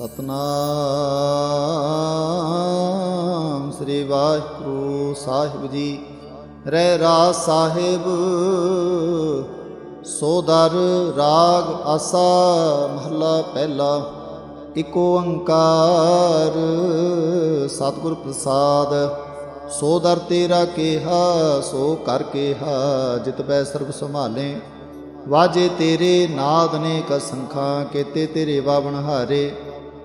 ਸਤਨਾਮ ਸ੍ਰੀ ਵਾਹਿਗੁਰੂ ਸਾਹਿਬ ਜੀ। ਰਹਿ ਰਾ ਸਾਹਿਬ ਸੋਦਰ ਰਾਗ ਆਸਾ, ਮਹਲਾ ਪਹਿਲਾ, ਇਕ ਓੰਕਾਰ ਸਤਿਗੁਰ ਪ੍ਰਸਾਦ, ਸੋ ਦਰ ਤੇਰਾ ਕੇਹਾ, ਸੋ ਕਰ ਕੇਹਾ, ਜਿਤ ਬੈ ਸਰਬ ਸੰਭਾਲੇ। ਵਾਜੇ ਤੇਰੇ, ਨਾਦ ਨੇ ਕਸੰਖਾਂ ਕੇਤੇ ਤੇਰੇ ਵਾਵਣ ਹਾਰੇ।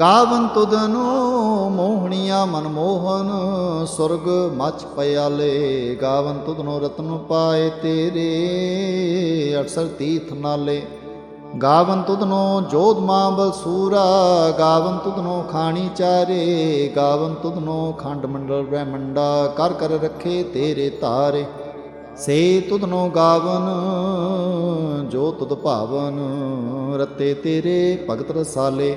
ਗਾਵਨ ਤੁਧਨੋ ਮੋਹਣੀਆਂ ਮਨਮੋਹਨ ਸੁਰਗ ਮਚ ਪਿਆਲੇ। ਗਾਵਨ ਤੁਦਨੋ ਰਤਨ ਪਾਏ ਤੇਰੇ ਅਕਸਰ ਤੀਰਥ ਨਾਲੇ। ਗਾਵਨ ਤੁਦਨੋ ਜੋਧ ਮਾਂ ਬਲਸੂਰਾ ਗਾਵਨ ਤੁਧਨੋ ਖਾਣੀ ਚਾਰੇ। ਗਾਵਨ ਤੁਧਨੋ ਖੰਡ ਮੰਡਲ ਬ੍ਰਹਮੰਡਾ ਕਰ ਕਰ ਰੱਖੇ ਤੇਰੇ ਧਾਰੇ ਸੇ ਤੁਧਨੋ ਗਾਵਨ, ਜੋ ਤੁਧ ਭਾਵਨ, ਰਤੇ ਤੇਰੇ ਭਗਤ ਰਸਾਲੇ।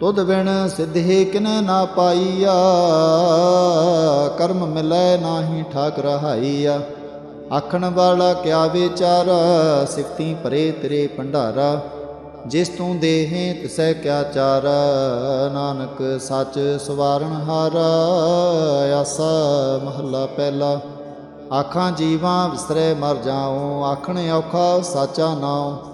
ਤੁਧ ਬਿਨ ਸਿੱਧੇ ਕਿਨ ਨਾ ਪਾਈਆ? ਕਰਮ ਮਿਲੈ ਨਾਹੀ ਠਾਕ ਰਹਾਈਆ। ਆਖਣ ਵਾਲਾ ਕਿਆ ਵਿਚਾਰਾ? ਸਿਫਤੀ ਪਰੇ ਤੇਰੇ ਭੰਡਾਰਾ। ਜਿਸ ਤੂੰ ਦੇਹੇ, ਤਿਸੈ ਕਿਆ ਚਾਰਾ? ਨਾਨਕ ਸੱਚ ਸਵਾਰਨ ਹਾਰਾ। ਆਸਾ ਮਹੱਲਾ ਪਹਿਲਾ। ਆਖਾਂ ਜੀਵਾਂ ਵਿਸਰੇ ਮਰ ਜਾਉ। ਆਖਣ ਔਖਾ ਸਾਚਾ ਨਾਉ।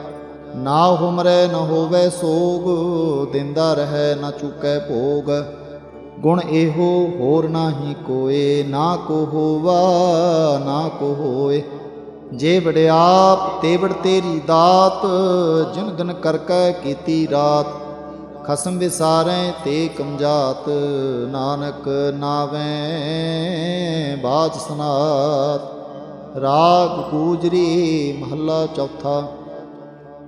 ਨਾ ਹੁਮਰੇ ਨ ਹੋਵੇ ਸੋਗ, ਦਿੰਦਾ ਰਹੈ ਨਾ ਚੁਕੈ ਭੋਗ। ਗੁਣ ਇਹੋ ਹੋਰ ਨਾਹੀ ਕੋਏ, ਨਾ ਕੋ ਹੋਵਾ, ਨਾ ਕੋ ਹੋਏ। ਜੇ ਵਡਿਆਪ ਤੇ ਤੇਰੀ ਦਾਤ, ਜਿਨ ਦਿਨ ਕਰ ਕੈ ਕੀਤੀ ਰਾਤ। ਖਸਮ ਵਿਸਾਰੈ ਤੇ ਕਮਜਾਤ, ਨਾਨਕ ਨਾਵੇਂ ਬਾਜ ਸਨਾਤ। ਰਾਗ ਗੂਜਰੀ ਮਹੱਲਾ ਚੌਥਾ।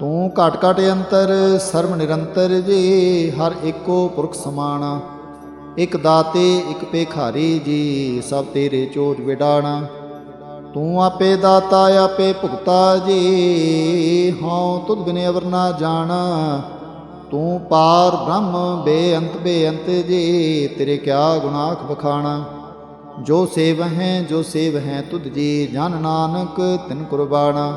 ਤੂੰ ਘਟ ਘਟ ਅੰਤਰ, ਸਰਬ ਨਿਰੰਤਰ ਜੀ, ਹਰ ਏਕੋ ਪੁਰਖ ਸਮਾਣਾ। ਇਕ ਦਾਤੇ, ਇਕ ਭੇਖਾਰੀ ਜੀ, ਸਭ ਤੇਰੇ ਚੋਜ ਵਿਡਾਣਾ। ਤੂੰ ਆਪੇ ਦਾਤਾ, ਆਪੇ ਭੁਗਤਾ ਜੀ, ਹਉ ਤੁਧ ਬਿਨੇ ਅਵਰ ਨਾ ਜਾਣਾ। ਤੂੰ ਪਾਰ ਬ੍ਰਹਮ, ਬੇਅੰਤ ਬੇਅੰਤ ਜੀ, ਤੇਰੇ ਕਿਆ ਗੁਨਾਖ ਬਖਾਣਾ ਜੋ ਸੇਵ ਹੈ, ਜੋ ਸੇਵ ਹੈ ਤੁਧ ਜੀ, ਜਨ ਨਾਨਕ ਤਿਨ ਕੁਰਬਾਨਾ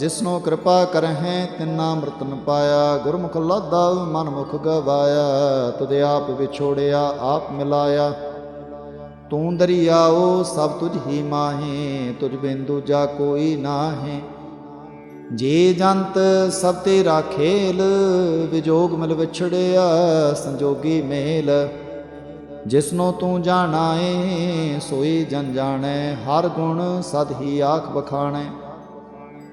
ਜਿਸਨੋ ਕਿਰਪਾ ਕਰਹਿ, ਤਿਨਾ ਮ੍ਰਿਤਨ ਪਾਇਆ ਗੁਰਮੁਖ ਲਾਦਾ ਮਨ ਮੁਖ ਗਵਾਇਆ। ਤੁਧ ਆਪ ਵਿਛੋੜਿਆ, ਆਪ ਮਿਲਾਇਆ। ਤੂੰ ਦਰਿਆਓ, ਸਭ ਤੁਝ ਹੀ ਮਾਹੇ। ਤੁਝ ਬਿੰਦੂ ਜਾ ਕੋਈ ਨਾਹੇ। ਜੇ ਜੰਤ ਸਭ ਤੇਰਾ ਖੇਲ, ਵਿਜੋਗ ਮਿਲ ਵਿਛੜਿਆ, ਸੰਜੋਗੀ ਮੇਲ। ਜਿਸਨੋ ਤੂੰ ਜਾਣਾ ਏ ਸੋਈ ਜਨ ਜਾਣੈ। ਹਰ ਗੁਣ ਸਦ ਹੀ ਆਖ ਬਖਾਣੈ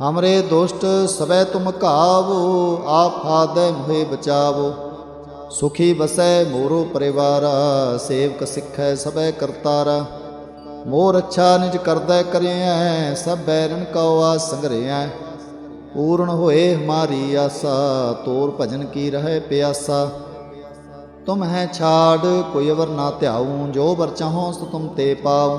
ਹਮਰੇ ਦੁਸ਼ਟ ਸਵੈ ਤੁਮ ਕਾਵੋ ਆਪ ਹਾਦੈ ਮੋਹਿ ਬਚਾਵੋ ਸੁਖੀ ਬਸੈ ਮੋਰੋ ਪਰਿਵਾਰਾ ਸੇਵਕ ਸਿੱਖੈ ਸਭੈ ਕਰਤਾਰਾ ਮੋਰ ਅੱਛਾ ਨਿਜ ਕਰਦਾ ਕਰਿਐ ਸਭ ਬੈਰਨ ਕਉ ਆ ਸੰਗਰਿਐ ਪੂਰਨ ਹੋਏ ਹਮਾਰੀ ਆਸਾ ਤੋਰ ਭਜਨ ਕੀ ਰਹੇ ਪਿਆਸਾ ਤੁਮ ਹੈ ਛਾੜ ਕੋਈ ਅਵਰ ਨਾ ਧਿਆਉ ਜੋ ਵਰ ਚਾਹੋ ਸੋ ਤੁਮ ਤੇ ਪਾਉ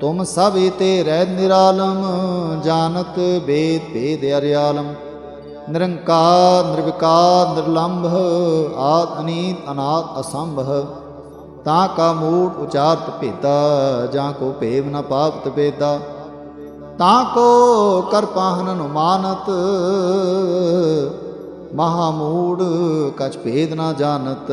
ਤੁਮ ਸਭ ਇਤੇ ਰਹਿ ਨਿਰਾਲਮ ਜਾਣਤ ਵੇਦ ਭੇਦ ਅਰਿਆਲਮ। ਨਿਰੰਕਾਰ, ਨਿਰਵਿਕਾਰ, ਨਿਰਲੰਭ ਆਦ ਅਨੀਤ ਅਨਾਦ ਅਸੰਭ। ਤਾਂ ਕਾ ਮੂੜ ਉਚਾਰਤ ਭੇਦਾ, ਜਾਂ ਕੋ ਭੇਵ ਨ ਪਾਪਤ ਵੇਦਾ ਤਾਂ ਕੋ ਕਰ ਪਾਹਨ ਅਨੁਮਾਨਤ, ਮਹਾ ਮੂੜ ਕਛ ਭੇਦ ਨ ਜਾਣਤ।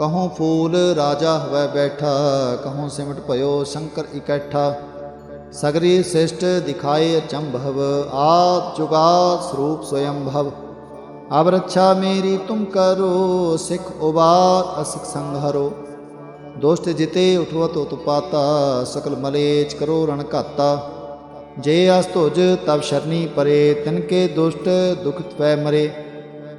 ਦੀਨੀ ਫੂਲ ਰਾਜਾ ਹਵੈ ਬੈਠਾ, ਕਹੂੰ ਸਿਮਟ ਭਇਓ ਸ਼ੰਕਰ ਇਕੱਠਾ। ਸਗਰੀ ਸਿਸ਼ਟ ਦਿਖਾਏ ਅਚੰਭਵ ਆਦ ਜੁਗਾ ਸਰੂਪ ਸਵਯੰਭਵ। ਅਬ ਰੱਛਾ ਮੇਰੀ ਤੁਮ ਕਰੋ, ਸਿੱਖ ਉਬਾਰ ਅਸਿਖ ਸੰਘਰੋ ਦੁਸ਼ਟ ਜਿਤੇ ਉਠਵਤ ਉਤਪਾਤਾ ਸਕਲ ਮਲੇਚ ਕਰੋ ਰਣ ਘਾਤਾ। ਜੇ ਅਸ ਤੁਜ ਤਬ ਸ਼ਰਨੀ ਪਰੇ ਤਿਨਕੇ ਦੁਸ਼ਟ ਦੁਖ ਪੈ ਮਰੇ।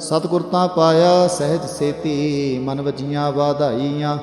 ਸਤਿਗੁਰ ਤਾਂ ਪਾਇਆ ਸਹਿਜ ਸੇਤੀ ਮਨ ਵਜੀਆਂ ਵਾਧਾਈਆਂ।